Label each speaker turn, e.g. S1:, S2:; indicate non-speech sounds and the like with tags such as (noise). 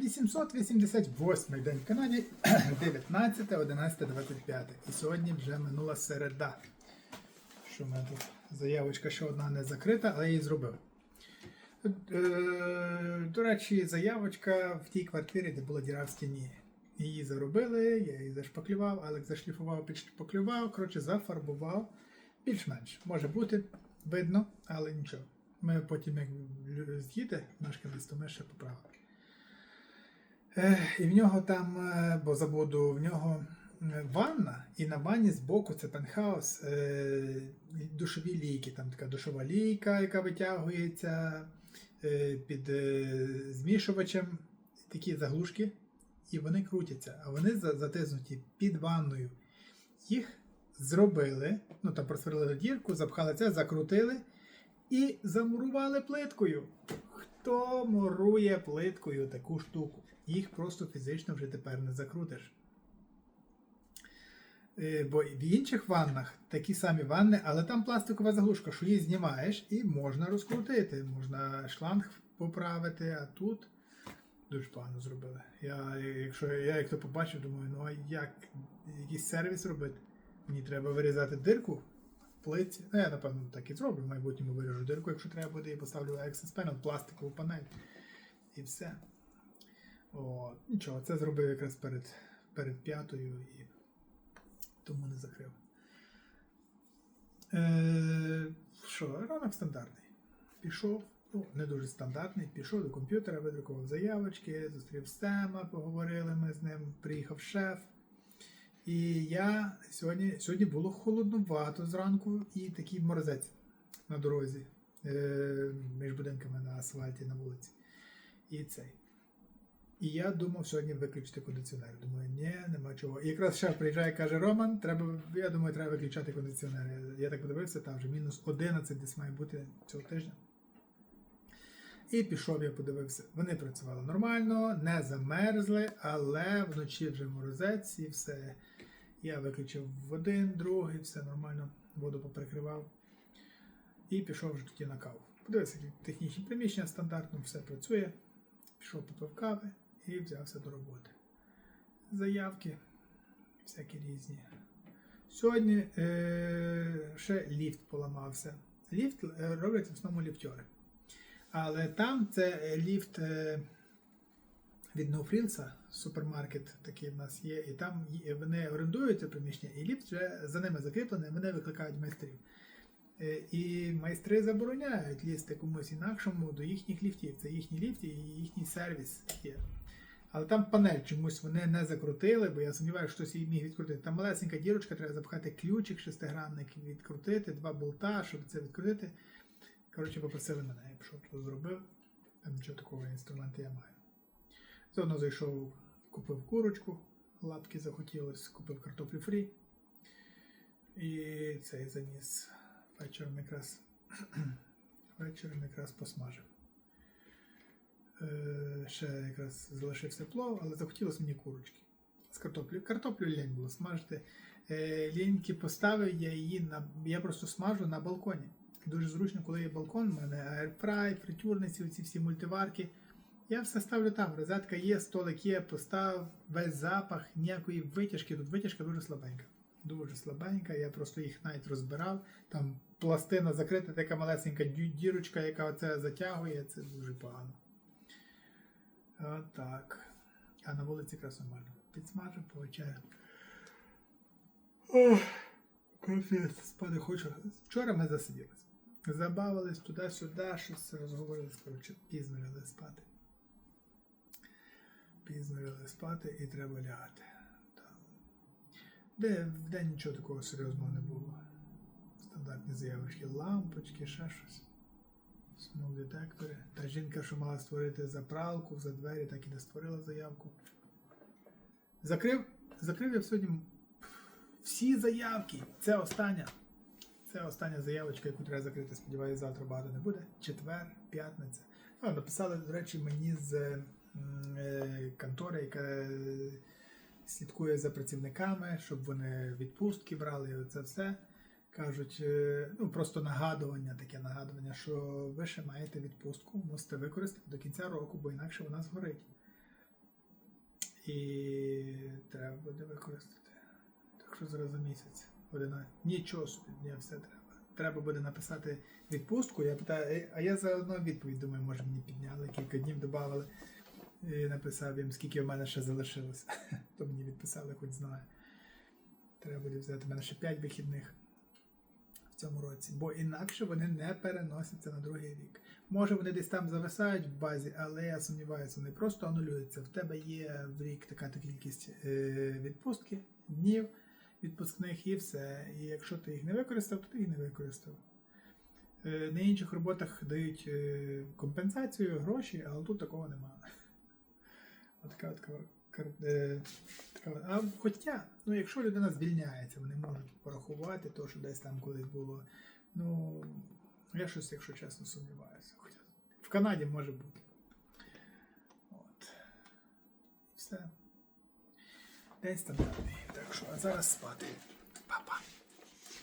S1: 888 день в Канаді, 19, 11, 25. І сьогодні вже минула середа. Що в мене тут? Заявочка ще одна не закрита, але я її зробив. Е, До речі, заявочка в тій квартирі, де була діра в стіні. Її заробили, я її зашпаклював, Алекс зашліфував, підшпаклював, коротше, зафарбував. Більш-менш може бути, видно, але нічого. Ми потім, як з'їде мешканець, то ми ще поправимо. І в нього там, е, бо забуду, в нього ванна, і на ванні збоку це пентхаус, е, душові лійки. Там така душова лійка, яка витягується е, під змішувачем, такі заглушки, і вони крутяться, а вони за- затиснуті під ванною. Їх зробили, ну там просверлили дірку, запхали це, закрутили і замурували плиткою. Хто мурує плиткою таку штуку? Їх просто фізично вже тепер не закрутиш. Е, Бо в інших ваннах такі самі ванни, але там пластикова заглушка, що її знімаєш і можна розкрутити. Можна шланг поправити, а тут дуже погано зробили. Я, якщо я як то побачив, думаю, ну а як якийсь сервіс робити? Мені треба вирізати дирку в. Ну, я напевно так і зроблю. В майбутньому виріжу дирку, якщо треба буде, і поставлю access panel, пластикову панель. І все. О, нічого, це зробив якраз перед, перед п'ятою і тому не закрив. Е, що, ранок стандартний. Пішов, ну, не дуже стандартний, пішов до комп'ютера, видрукував заявочки, зустрів Сема, поговорили ми з ним, приїхав шеф. І я сьогодні, сьогодні було холоднувато зранку і такий морозець на дорозі е, між будинками на асфальті на вулиці. І цей. І я думав сьогодні виключити кондиціонер. Думаю, ні, нема чого. І якраз шеф приїжджає каже: Роман, треба, я думаю, треба виключати кондиціонер. Я так подивився, там вже мінус 11 десь має бути цього тижня. І пішов, я подивився. Вони працювали нормально, не замерзли, але вночі вже морозець і все. Я виключив в один, другий, все нормально, воду поприкривав. І пішов вже тоді на каву. Подивився, технічні приміщення стандартно, все працює. Пішов попив кави і взявся до роботи. Заявки всякі різні. Сьогодні е, ще ліфт поламався. Ліфт е, роблять в основному ліфтьори. Але там це е, ліфт е, від Ноуфрілса, супермаркет такий в нас є, і там вони орендують це приміщення, і ліфт вже за ними закріплений, вони викликають майстрів. Е, І майстри забороняють лізти комусь інакшому до їхніх ліфтів. Це їхні ліфти і їхній сервіс є. Але там панель чомусь вони не закрутили, бо я сумніваюся, що хтось її міг відкрутити. Там малесенька дірочка, треба запхати ключик шестигранник, відкрутити, два болта, щоб це відкрутити. Коротше, попросили мене, я зробив. Там нічого такого інструменту я маю. Заодно зайшов, купив курочку, лапки захотілось, купив картоплю фрі. І цей заніс вечором якраз (clears throat) вечором якраз посмажив. Е, ще якраз залишився плов, але захотілося мені курочки. З картоплю. Картоплю лінь було смажити. Е, ліньки поставив я її на. Я просто смажу на балконі. Дуже зручно, коли є балкон, у мене аерфрай, фритюрниці, ці всі мультиварки. Я все ставлю там. Розетка є, столик є, поставив весь запах, ніякої витяжки. Тут витяжка дуже слабенька. Дуже слабенька. Я просто їх навіть розбирав. Там пластина закрита, така малесенька дірочка, яка оце затягує. Це дуже погано. Отак. А на вулиці якраз нормально. Підсмажу, повечерю. Ох, спати хочу. Вчора ми засиділись. Забавились туди-сюди, щось розговорились, коротше, пізно лягли спати. Пізно лягли спати і треба лягати. Де в день нічого такого серйозного не було. Стандартні заявочки, лампочки, ще щось. Смол детектори. Та жінка, що мала створити заправку за двері, так і не створила заявку. Закрив, закрив я сьогодні всі заявки. Це остання. Це остання заявочка, яку треба закрити. Сподіваюся, завтра багато не буде. Четвер, п'ятниця. Ну, написали, до речі, мені з е, яка е, слідкує за працівниками, щоб вони відпустки брали. Це все. Кажуть, е, ну просто нагадування, таке нагадування, що ви ще маєте відпустку, мусите використати до кінця року, бо інакше вона згорить. І треба буде використати. Так що зараз за місяць. 11. Нічого собі, ні, все треба. Треба буде написати відпустку. Я питаю, «Е, а я заодно відповідь думаю, може мені підняли, кілька днів додали. І написав їм, скільки в мене ще залишилося. (laughs) То мені відписали, хоч знаю. Треба буде взяти в мене ще 5 вихідних в цьому році, бо інакше вони не переносяться на другий рік. Може вони десь там зависають в базі, але я сумніваюся, вони просто анулюються. В тебе є в рік така то кількість е, відпустки, днів відпускних і все. І якщо ти їх не використав, то ти їх не використав. Е, на інших роботах дають е, компенсацію, гроші, але тут такого немає. (laughs) Кар- е, така. А хоча, ну якщо людина звільняється, вони можуть порахувати те, що десь там колись було. Ну, я щось, якщо чесно, сумніваюся. Хоча в Канаді може бути. От. Все. День стандартний. Так що, а зараз спати. Па-па.